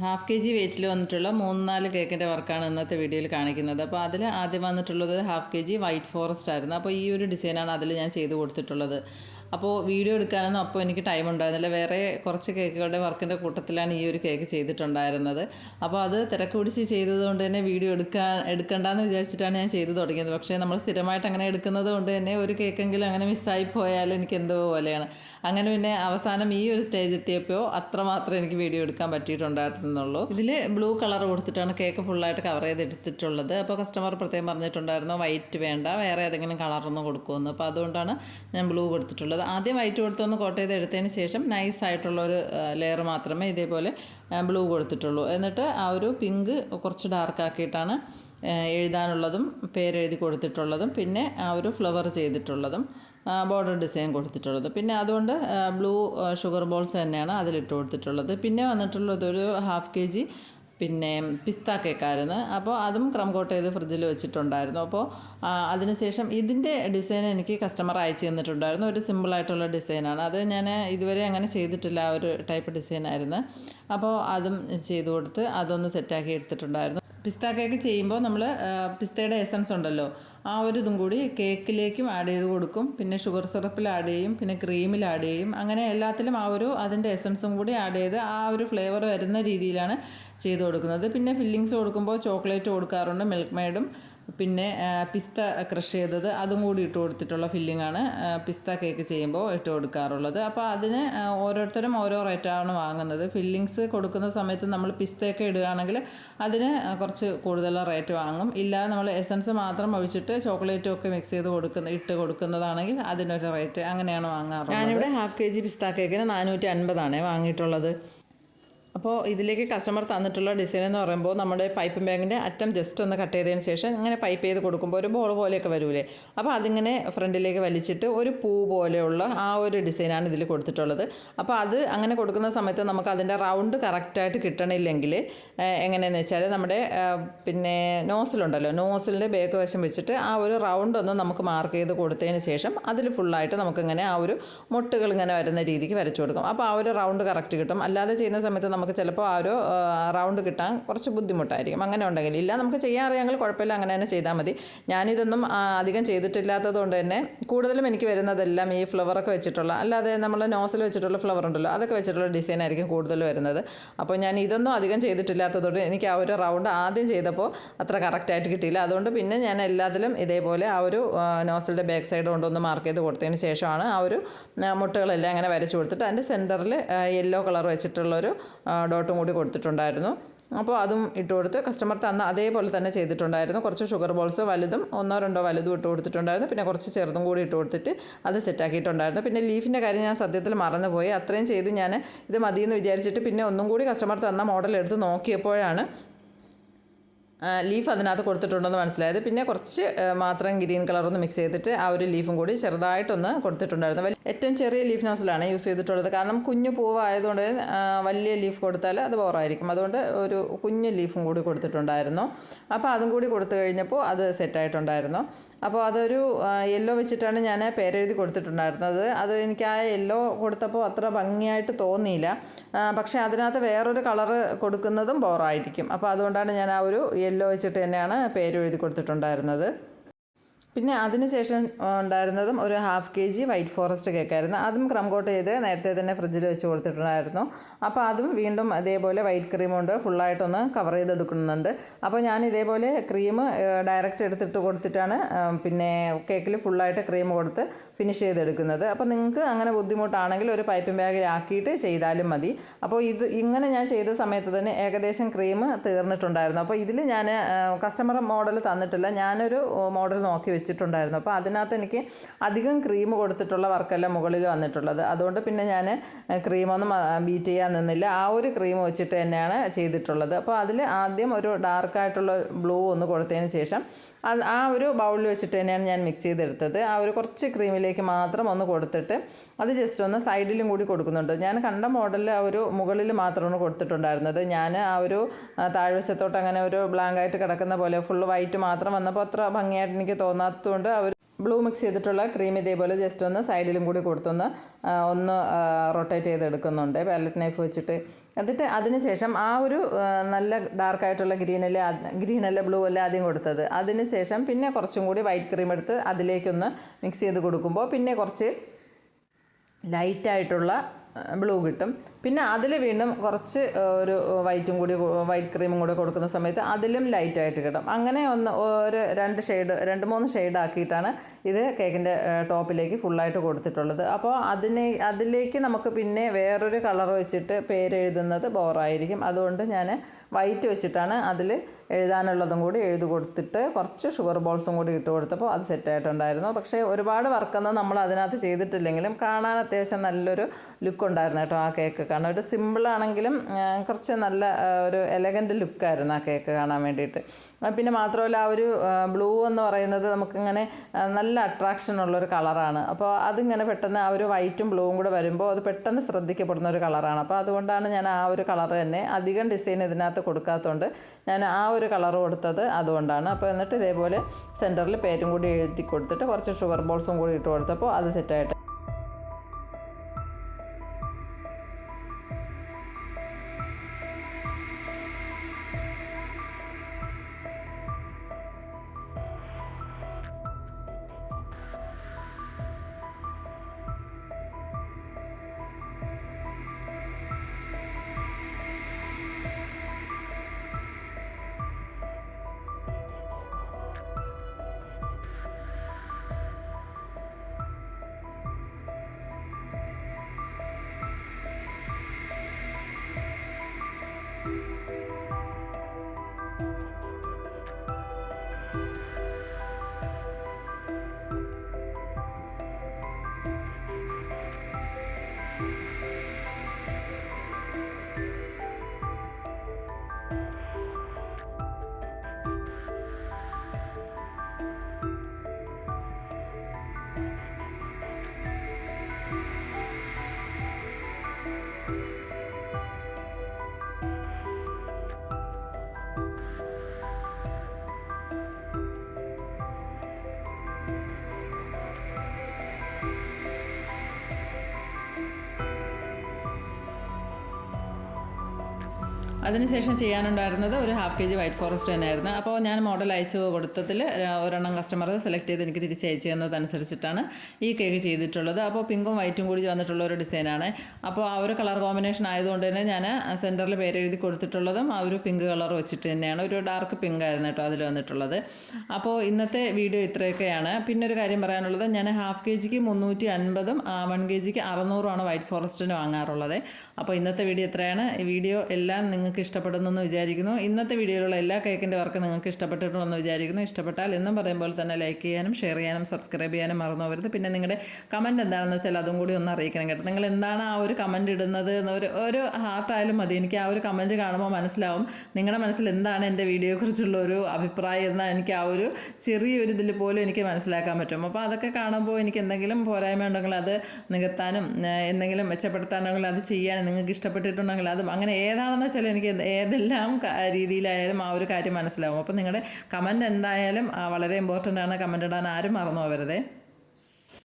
Half K G വെയിറ്റിൽ വന്നിട്ടുള്ള മൂന്ന് നാല് കേക്കിന്റെ വർക്കാണ് ഇന്നത്തെ വീഡിയോയിൽ കാണിക്കുന്നത്. അപ്പോൾ അതിൽ ആദ്യം വന്നിട്ടുള്ളത് half K G white forest ആയിരുന്നു. അപ്പോൾ ഈ ഒരു ഡിസൈനാണ് അതിൽ ഞാൻ ചെയ്ത് കൊടുത്തിട്ടുള്ളത്. അപ്പോൾ വീഡിയോ എടുക്കാനൊന്നും അപ്പോൾ എനിക്ക് ടൈം ഉണ്ടായിരുന്നില്ല. വേറെ കുറച്ച് കേക്കുകളുടെ വർക്കിന്റെ കൂട്ടത്തിലാണ് ഈ ഒരു കേക്ക് ചെയ്തിട്ടുണ്ടായിരുന്നത്. അപ്പോൾ അത് തിരക്ക് പിടിച്ച് ചെയ്തതുകൊണ്ട് തന്നെ വീഡിയോ എടുക്കാൻ എടുക്കണ്ടെന്ന് വിചാരിച്ചിട്ടാണ് ഞാൻ ചെയ്തു തുടങ്ങിയത്. പക്ഷേ നമ്മൾ സ്ഥിരമായിട്ട് അങ്ങനെ എടുക്കുന്നത് കൊണ്ട് തന്നെ ഒരു കേക്കെങ്കിലും അങ്ങനെ മിസ്സായി പോയാൽ എനിക്ക് എന്തോ പോലെയാണ്. അങ്ങനെ പിന്നെ അവസാനം ഈ ഒരു സ്റ്റേജ് എത്തിയപ്പോൾ അത്രമാത്രം എനിക്ക് വീഡിയോ എടുക്കാൻ പറ്റിയിട്ടുണ്ടായിരുന്നുള്ളൂ. ഇതിൽ ബ്ലൂ കളർ കൊടുത്തിട്ടാണ് കേക്ക് ഫുള്ളായിട്ട് കവർ ചെയ്തെടുത്തിട്ടുള്ളത്. അപ്പോൾ കസ്റ്റമർ പ്രത്യേകം പറഞ്ഞിട്ടുണ്ടായിരുന്നു വൈറ്റ് വേണ്ട വേറെ ഏതെങ്കിലും കളറൊന്നും കൊടുക്കുമെന്ന്. അപ്പോൾ അതുകൊണ്ടാണ് ഞാൻ ബ്ലൂ കൊടുത്തിട്ടുള്ളത്. ആദ്യം വൈറ്റ് കൊടുത്തൊന്ന് കോട്ട് ചെയ്ത് എടുത്തതിന് ശേഷം നൈസ് ആയിട്ടുള്ള ഒരു ലെയർ മാത്രമേ ഇതേപോലെ ബ്ലൂ കൊടുത്തിട്ടുള്ളൂ. എന്നിട്ട് ആ ഒരു പിങ്ക് കുറച്ച് ഡാർക്കാക്കിയിട്ടാണ് എഴുതാനുള്ളതും പേരെഴുതി കൊടുത്തിട്ടുള്ളതും പിന്നെ ആ ഒരു ഫ്ലവർ ചെയ്തിട്ടുള്ളതും. ബോർഡർ ഡിസൈൻ കൊടുത്തിട്ടുള്ളത്. പിന്നെ അതുകൊണ്ട് ബ്ലൂ ഷുഗർ ബോൾസ് തന്നെയാണ് അതിലിട്ട് കൊടുത്തിട്ടുള്ളത്. പിന്നെ വന്നിട്ടുള്ളത് ഒരു ഹാഫ് കെ ജി പിന്നെ പിസ്ത കേക്കായിരുന്നു അപ്പോൾ അതും ക്രം കോട്ട് ചെയ്ത് ഫ്രിഡ്ജിൽ വെച്ചിട്ടുണ്ടായിരുന്നു. അപ്പോൾ അതിനുശേഷം ഇതിന്റെ ഡിസൈൻ എനിക്ക് കസ്റ്റമർ അയച്ചു തന്നിട്ടുണ്ടായിരുന്നു. ഒരു സിമ്പിളായിട്ടുള്ള ഡിസൈനാണ് അത് ഞാൻ ഇതുവരെ അങ്ങനെ ചെയ്തിട്ടില്ല ആ ഒരു ടൈപ്പ് ഡിസൈനായിരുന്നു അപ്പോൾ അതും ചെയ്തു കൊടുത്ത് അതൊന്ന് സെറ്റാക്കി എടുത്തിട്ടുണ്ടായിരുന്നു. പിസ്ത കേക്ക് ചെയ്യുമ്പോൾ നമ്മൾ പിസ്തയുടെ എസൻസ് ഉണ്ടല്ലോ. ആ ഒരു ഇതും കൂടി കേക്കിലേക്കും ആഡ് ചെയ്ത് കൊടുക്കും. പിന്നെ ഷുഗർ സിറപ്പിൽ ആഡ് ചെയ്യും പിന്നെ ക്രീമിൽ ആഡ് ചെയ്യും. അങ്ങനെ എല്ലാത്തിലും ആ ഒരു അതിന്റെ എസൻസും കൂടി ആഡ് ചെയ്ത് ആ ഒരു ഫ്ലേവർ വരുന്ന രീതിയിലാണ് ചെയ്ത് കൊടുക്കുന്നത്. പിന്നെ ഫില്ലിങ്സ് കൊടുക്കുമ്പോൾ ചോക്ലേറ്റ് കൊടുക്കാറുണ്ട് മിൽക്ക് മെയ്ഡും പിന്നെ പിസ്ത ക്രഷ് ചെയ്തത് അതും കൂടി ഇട്ട് കൊടുത്തിട്ടുള്ള ഫില്ലിങ്ങാണ് പിസ്ത കേക്ക് ചെയ്യുമ്പോൾ ഇട്ട് കൊടുക്കാറുള്ളത്. അപ്പോൾ അതിന് ഓരോരുത്തരും ഓരോ റേറ്റാണ് വാങ്ങുന്നത്. ഫില്ലിങ്സ് കൊടുക്കുന്ന സമയത്ത് നമ്മൾ പിസ്തയൊക്കെ ഇടുകയാണെങ്കിൽ അതിന് കുറച്ച് കൂടുതൽ റേറ്റ് വാങ്ങും. ഇല്ല നമ്മൾ എസൻസ് മാത്രം ഒഴിച്ചിട്ട് ചോക്ലേറ്റും ഒക്കെ മിക്സ് ചെയ്ത് കൊടുക്കുന്ന ഇട്ട് കൊടുക്കുന്നതാണെങ്കിൽ അതിനൊരു റേറ്റ് അങ്ങനെയാണ് വാങ്ങാറുള്ളത്. ഞാനിവിടെ ഹാഫ് കെ ജി പിസ്ത കേക്കിന് നാനൂറ്റി അൻപതാണ് വാങ്ങിയിട്ടുള്ളത്. അപ്പോൾ ഇതിലേക്ക് കസ്റ്റമർ തന്നിട്ടുള്ള ഡിസൈൻ എന്ന് പറയുമ്പോൾ നമ്മുടെ പൈപ്പ് ബാഗിന്റെ അറ്റം ജസ്റ്റ് ഒന്ന് കട്ട് ചെയ്തതിന് ശേഷം ഇങ്ങനെ പൈപ്പ് ചെയ്ത് കൊടുക്കുമ്പോൾ ഒരു ബോൾ പോലെയൊക്കെ വരൂലേ? അപ്പോൾ അതിങ്ങനെ ഫ്രണ്ടിലേക്ക് വലിച്ചിട്ട് ഒരു പൂ പോലെയുള്ള ആ ഒരു ഡിസൈനാണ് ഇതിൽ കൊടുത്തിട്ടുള്ളത്. അപ്പോൾ അത് അങ്ങനെ കൊടുക്കുന്ന സമയത്ത് നമുക്ക് അതിന്റെ റൗണ്ട് കറക്റ്റായിട്ട് കിട്ടണില്ലെങ്കിൽ എങ്ങനെയെന്ന് വെച്ചാൽ നമ്മുടെ പിന്നെ നോസിലുണ്ടല്ലോ നോസിലിന്റെ ബേക്ക് വശം വെച്ചിട്ട് ആ ഒരു റൗണ്ട് ഒന്ന് നമുക്ക് മാർക്ക് ചെയ്ത് കൊടുത്തതിന് ശേഷം അതിൽ ഫുള്ളായിട്ട് നമുക്കിങ്ങനെ ആ ഒരു മുട്ടുകൾ ഇങ്ങനെ വരുന്ന രീതിക്ക് വരച്ചു കൊടുക്കും. അപ്പോൾ ആ ഒരു റൗണ്ട് കറക്റ്റ് കിട്ടും. അല്ലാതെ ചെയ്യുന്ന സമയത്ത് നമുക്ക് ചിലപ്പോൾ ആ ഒരു റൗണ്ട് കിട്ടാൻ കുറച്ച് ബുദ്ധിമുട്ടായിരിക്കും. അങ്ങനെ ഉണ്ടെങ്കിൽ. ഇല്ല നമുക്ക് ചെയ്യാൻ അറിയാമെങ്കിൽ കുഴപ്പമില്ല. അങ്ങനെ തന്നെ ചെയ്താൽ മതി. ഞാനിതൊന്നും അധികം ചെയ്തിട്ടില്ലാത്തത് കൊണ്ട് തന്നെ കൂടുതലും എനിക്ക് വരുന്നതെല്ലാം ഈ ഫ്ലവറൊക്കെ വെച്ചിട്ടുള്ള അല്ലാതെ നമ്മൾ നോസിൽ വെച്ചിട്ടുള്ള ഫ്ലവർ ഉണ്ടല്ലോ. അതൊക്കെ വെച്ചിട്ടുള്ള ഡിസൈൻ ആയിരിക്കും കൂടുതൽ വരുന്നത്. അപ്പോൾ ഞാൻ ഇതൊന്നും അധികം ചെയ്തിട്ടില്ലാത്തതുകൊണ്ട് എനിക്ക് ആ ഒരു റൗണ്ട് ആദ്യം ചെയ്തപ്പോൾ അത്ര കറക്റ്റായിട്ട് കിട്ടിയില്ല. അതുകൊണ്ട് പിന്നെ ഞാൻ എല്ലാത്തിലും ഇതേപോലെ ആ ഒരു നോസിലിന്റെ ബാക്ക് സൈഡ് കൊണ്ടൊന്ന് മാർക്ക് ചെയ്ത് കൊടുത്തതിന് ശേഷമാണ് ആ ഒരു മുട്ടകളെല്ലാം അങ്ങനെ വരച്ച് കൊടുത്തിട്ട് അതിന്റെ സെന്ററിൽ യെല്ലോ കളർ വെച്ചിട്ടുള്ളൊരു ഡോട്ടും കൂടി കൊടുത്തിട്ടുണ്ടായിരുന്നു. അപ്പോൾ അതും ഇട്ട് കൊടുത്ത് കസ്റ്റമർ തന്ന അതേപോലെ തന്നെ ചെയ്തിട്ടുണ്ടായിരുന്നു. കുറച്ച് ഷുഗർ ബോൾസ് വലുതും ഒന്നോ രണ്ടോ വലുതും ഇട്ട് കൊടുത്തിട്ടുണ്ടായിരുന്നു. പിന്നെ കുറച്ച് ചെറുതും കൂടി ഇട്ട് കൊടുത്തിട്ട് അത് സെറ്റാക്കിയിട്ടുണ്ടായിരുന്നു പിന്നെ ലീഫിന്റെ കാര്യം ഞാൻ സത്യത്തിൽ മറന്നുപോയി. അത്രയും ചെയ്ത് ഞാൻ ഇത് മതിയെന്ന് വിചാരിച്ചിട്ട് പിന്നെ ഒന്നും കൂടി കസ്റ്റമർ തന്ന മോഡൽ എടുത്ത് നോക്കിയപ്പോഴാണ് ലീഫ് അതിനകത്ത് കൊടുത്തിട്ടുണ്ടെന്ന് മനസ്സിലായത്. പിന്നെ കുറച്ച് മാത്രം ഗ്രീൻ കളറൊന്ന് മിക്സ് ചെയ്തിട്ട് ആ ഒരു ലീഫും കൂടി ചെറുതായിട്ടൊന്ന് കൊടുത്തിട്ടുണ്ടായിരുന്നു. ഏറ്റവും ചെറിയ ലീഫ് നോസിലാണ് യൂസ് ചെയ്തിട്ടുള്ളത്. കാരണം കുഞ്ഞു പൂവായതുകൊണ്ട് വലിയ ലീഫ് കൊടുത്താൽ അത് ബോറായിരിക്കും അതുകൊണ്ട് ഒരു കുഞ്ഞു ലീഫും കൂടി കൊടുത്തിട്ടുണ്ടായിരുന്നു. അപ്പോൾ അതും കൂടി കൊടുത്തു കഴിഞ്ഞപ്പോൾ അത് സെറ്റായിട്ടുണ്ടായിരുന്നു അപ്പോൾ അതൊരു യെല്ലോ വെച്ചിട്ടാണ് ഞാൻ പേരെഴുതി കൊടുത്തിട്ടുണ്ടായിരുന്നത്. അത് എനിക്ക് ആ യെല്ലോ കൊടുത്തപ്പോൾ അത്ര ഭംഗിയായിട്ട് തോന്നിയില്ല. പക്ഷേ അതിനകത്ത് വേറൊരു കളറ് കൊടുക്കുന്നതും ബോറായിരിക്കും അപ്പോൾ അതുകൊണ്ടാണ് ഞാൻ ആ ഒരു യെല്ലോ വെച്ചിട്ട് തന്നെയാണ് പേരെഴുതി കൊടുത്തിട്ടുണ്ടായിരുന്നത്. പിന്നെ അതിനുശേഷം ഉണ്ടായിരുന്നതും ഒരു half K G white forest കേക്കായിരുന്നു അതും ക്രം കോട്ട് ചെയ്ത് നേരത്തെ തന്നെ ഫ്രിഡ്ജിൽ വെച്ച് കൊടുത്തിട്ടുണ്ടായിരുന്നു. അപ്പോൾ അതും വീണ്ടും അതേപോലെ വൈറ്റ് ക്രീം കൊണ്ട് ഫുള്ളായിട്ടൊന്ന് കവർ ചെയ്തെടുക്കുന്നുണ്ട്. അപ്പോൾ ഞാൻ ഇതേപോലെ ക്രീം ഡയറക്റ്റ് എടുത്തിട്ട് കൊടുത്തിട്ടാണ് പിന്നെ കേക്കിൽ ഫുള്ളായിട്ട് ക്രീം കൊടുത്ത് ഫിനിഷ് ചെയ്തെടുക്കുന്നത്. അപ്പോൾ നിങ്ങൾക്ക് അങ്ങനെ ബുദ്ധിമുട്ടാണെങ്കിൽ ഒരു പൈപ്പിംഗ് ബാഗിലാക്കിയിട്ട് ചെയ്താലും മതി. അപ്പോൾ ഇത് ഇങ്ങനെ ഞാൻ ചെയ്ത സമയത്ത് തന്നെ ഏകദേശം ക്രീം തീർന്നിട്ടുണ്ടായിരുന്നു. അപ്പോൾ ഇതിൽ ഞാൻ കസ്റ്റമർ മോഡൽ തന്നിട്ടില്ല. ഞാനൊരു മോഡൽ നോക്കി വെച്ചിട്ടുണ്ടായിരുന്നു. അപ്പോൾ അതിനകത്ത് എനിക്ക് അധികം ക്രീം കൊടുത്തിട്ടുള്ള വർക്കല്ല മുകളിൽ വന്നിട്ടുള്ളത്. അതുകൊണ്ട് പിന്നെ ഞാൻ ക്രീമൊന്നും ബീറ്റ് ചെയ്യാൻ നിന്നില്ല. ആ ഒരു ക്രീം വെച്ചിട്ട് തന്നെയാണ് ചെയ്തിട്ടുള്ളത്. അപ്പോൾ അതിൽ ആദ്യം ഒരു ഡാർക്കായിട്ടുള്ള ബ്ലൂ ഒന്ന് കൊടുത്തതിന് ശേഷം അത് ആ ഒരു ബൗളിൽ വെച്ചിട്ട് തന്നെയാണ് ഞാൻ മിക്സ് ചെയ്തെടുത്തത്. ആ ഒരു കുറച്ച് ക്രീമിലേക്ക് മാത്രം ഒന്ന് കൊടുത്തിട്ട് അത് ജസ്റ്റ് ഒന്ന് സൈഡിലും കൂടി കൊടുക്കുന്നുണ്ട്. ഞാൻ കണ്ട മോഡലിൽ ആ ഒരു മുകളിൽ മാത്രമാണ് കൊടുത്തിട്ടുണ്ടായിരുന്നത്. ഞാൻ ആ ഒരു താഴ്വശത്തോട്ട് അങ്ങനെ ഒരു ബ്ലാങ്ക് ആയിട്ട് കിടക്കുന്ന പോലെ ഫുൾ വൈറ്റ് മാത്രം വന്നപ്പോൾ അത്ര ഭംഗിയായിട്ട് എനിക്ക് തോന്നാത്തതുകൊണ്ട് ആ അവർ ബ്ലൂ മിക്സ് ചെയ്തിട്ടുള്ള ക്രീം ഇതേപോലെ ജസ്റ്റ് ഒന്ന് സൈഡിലും കൂടി കൊടുത്തൊന്ന് ഒന്ന് റൊട്ടേറ്റ് ചെയ്തെടുക്കുന്നുണ്ട്. പാലറ്റ് നൈഫ് വെച്ചിട്ട്. എന്നിട്ട് അതിന് ശേഷം ആ ഒരു നല്ല ഡാർക്കായിട്ടുള്ള ഗ്രീനല്ല ഗ്രീനല്ല ബ്ലൂ അല്ല ആദ്യം കൊടുത്തത്. അതിന് ശേഷം പിന്നെ കുറച്ചും കൂടി വൈറ്റ് ക്രീം എടുത്ത് അതിലേക്കൊന്ന് മിക്സ് ചെയ്ത് കൊടുക്കുമ്പോൾ പിന്നെ കുറച്ച് ലൈറ്റായിട്ടുള്ള ബ്ലൂ കിട്ടും. പിന്നെ അതിൽ വീണ്ടും കുറച്ച് ഒരു വൈറ്റും കൂടി വൈറ്റ് ക്രീമും കൂടി കൊടുക്കുന്ന സമയത്ത് അതിലും ലൈറ്റായിട്ട് കിട്ടും. അങ്ങനെ ഒന്ന് ഒരു രണ്ട് ഷെയ്ഡ് രണ്ട് മൂന്ന് ഷെയ്ഡ് ആക്കിയിട്ടാണ് ഇത് കേക്കിന്റെ ടോപ്പിലേക്ക് ഫുള്ളായിട്ട് കൊടുത്തിട്ടുള്ളത്. അപ്പോൾ അതിനെ അതിലേക്ക് നമുക്ക് പിന്നെ വേറൊരു കളർ വെച്ചിട്ട് പേരെഴുതുന്നത് ബോറായിരിക്കും അതുകൊണ്ട് ഞാൻ വൈറ്റ് വെച്ചിട്ടാണ് അതിൽ എഴുതാനുള്ളതും കൂടി എഴുതി കൊടുത്തിട്ട് കുറച്ച് ഷുഗർ ബോൾസും കൂടി ഇട്ട് കൊടുത്തപ്പോൾ അത് സെറ്റായിട്ടുണ്ടായിരുന്നു പക്ഷേ ഒരുപാട് വർക്കൊന്നും നമ്മൾ അതിനകത്ത് ചെയ്തിട്ടില്ലെങ്കിലും കാണാൻ അത്യാവശ്യം നല്ലൊരു ലുക്ക് ഉണ്ടായിരുന്നു കേട്ടോ ആ കേക്ക്. കാണാൻ ഒരു സിമ്പിളാണെങ്കിലും കുറച്ച് നല്ല ഒരു എലഗന്റ് ലുക്കായിരുന്നു ആ കേക്ക് കാണാൻ വേണ്ടിയിട്ട്. പിന്നെ മാത്രമല്ല ആ ഒരു ബ്ലൂ എന്ന് പറയുന്നത് നമുക്കിങ്ങനെ നല്ല അട്രാക്ഷൻ ഉള്ളൊരു കളറാണ് അപ്പോൾ അതിങ്ങനെ പെട്ടെന്ന് ആ ഒരു വൈറ്റും ബ്ലൂവും കൂടെ വരുമ്പോൾ അത് പെട്ടെന്ന് ശ്രദ്ധിക്കപ്പെടുന്ന ഒരു കളറാണ് അപ്പോൾ അതുകൊണ്ടാണ് ഞാൻ ആ ഒരു കളർ തന്നെ അധികം ഡിസൈൻ ഇതിനകത്ത് കൊടുക്കാത്തതുകൊണ്ട് ഞാൻ ആ ഒരു കളർ കൊടുത്തത് അതുകൊണ്ടാണ്. അപ്പോൾ എന്നിട്ട് ഇതേപോലെ സെന്ററിൽ പേരും കൂടി എഴുതി കൊടുത്തിട്ട് കുറച്ച് ഷുഗർ ബോൾസും കൂടി ഇട്ട് കൊടുത്തപ്പോൾ അത് സെറ്റായിട്ട് അതിനുശേഷം ചെയ്യാനുണ്ടായിരുന്നത് ഒരു half K G white forest തന്നെയായിരുന്നു. അപ്പോൾ ഞാൻ മോഡൽ അയച്ചു കൊടുത്തതിൽ ഒരെണ്ണം കസ്റ്റമർ സെലക്ട് ചെയ്ത് എനിക്ക് തിരിച്ച് അയച്ചു തന്നതനുസരിച്ചിട്ടാണ് ഈ കേക്ക് ചെയ്തിട്ടുള്ളത്. അപ്പോൾ പിങ്കും വൈറ്റും കൂടി വന്നിട്ടുള്ള ഒരു ഡിസൈനാണ് അപ്പോൾ ആ ഒരു കളർ കോമ്പിനേഷൻ ആയതുകൊണ്ട് തന്നെ ഞാൻ സെന്ററിൽ പേരെഴുതി കൊടുത്തിട്ടുള്ളതും ആ ഒരു പിങ്ക് കളർ വെച്ചിട്ട് തന്നെയാണ്. ഒരു ഡാർക്ക് പിങ്ക് ആയിരുന്നു കേട്ടോ അതിൽ വന്നിട്ടുള്ളത്. അപ്പോൾ ഇന്നത്തെ വീഡിയോ ഇത്രയൊക്കെയാണ്. പിന്നെ ഒരു കാര്യം പറയാനുള്ളത് ഞാൻ ഹാഫ് കെ ജിക്ക് മുന്നൂറ്റി അൻപതും വൺ കെ ജിക്ക് അറുന്നൂറുമാണ് വൈറ്റ് ഫോറസ്റ്റിന് വാങ്ങാറുള്ളത്. അപ്പോൾ ഇന്നത്തെ വീഡിയോ എത്രയാണ് ഈ വീഡിയോ എല്ലാം നിങ്ങൾക്ക് ഇഷ്ടപ്പെടുന്നെന്ന് വിചാരിക്കുന്നു. ഇന്നത്തെ വീഡിയോയിലുള്ള എല്ലാ കേക്കിന്റെ വർക്ക് നിങ്ങൾക്ക് ഇഷ്ടപ്പെട്ടിട്ടുണ്ടെന്ന് വിചാരിക്കുന്നു. ഇഷ്ടപ്പെട്ടാൽ എന്നും പറയുമ്പോൾ തന്നെ ലൈക്ക് ചെയ്യാനും ഷെയർ ചെയ്യാനും സബ്സ്ക്രൈബ് ചെയ്യാനും മറന്നു പോകരുത് പിന്നെ നിങ്ങളുടെ കമന്റ് എന്താണെന്ന് വെച്ചാൽ അതും കൂടി ഒന്ന് അറിയിക്കണം കേട്ടോ. നിങ്ങൾ എന്താണ് ആ ഒരു കമന്റ് ഇടുന്നത് ഒരു ഒരു ഹാർട്ടായാലും മതി. എനിക്ക് ആ ഒരു കമന്റ് കാണുമ്പോൾ മനസ്സിലാവും. നിങ്ങളുടെ മനസ്സിൽ എന്താണ് എന്റെ വീഡിയോയെക്കുറിച്ചുള്ള ഒരു അഭിപ്രായം എന്നാൽ എനിക്ക് ആ ഒരു ചെറിയൊരു ഇതിൽ പോലും എനിക്ക് മനസ്സിലാക്കാൻ പറ്റും. അപ്പോൾ അതൊക്കെ കാണുമ്പോൾ എനിക്ക് എന്തെങ്കിലും പോരായ്മ ഉണ്ടെങ്കിൽ അത് നികത്താനും എന്തെങ്കിലും മെച്ചപ്പെടുത്താനുണ്ടെങ്കിൽ അത് ചെയ്യാൻ നിങ്ങൾക്ക് ഇഷ്ടപ്പെട്ടിട്ടുണ്ടെങ്കിൽ അതും അങ്ങനെ ഏതാണെന്ന് വെച്ചാൽ എനിക്ക് എന്ത് ഏതെല്ലാം രീതിയിലായാലും ആ ഒരു കാര്യം മനസ്സിലാവും. അപ്പോൾ നിങ്ങളുടെ കമന്റ് എന്തായാലും വളരെ ഇമ്പോർട്ടന്റ് ആണ് കമന്റ് ഇടാൻ ആരും മറന്നു പോകരുതേ.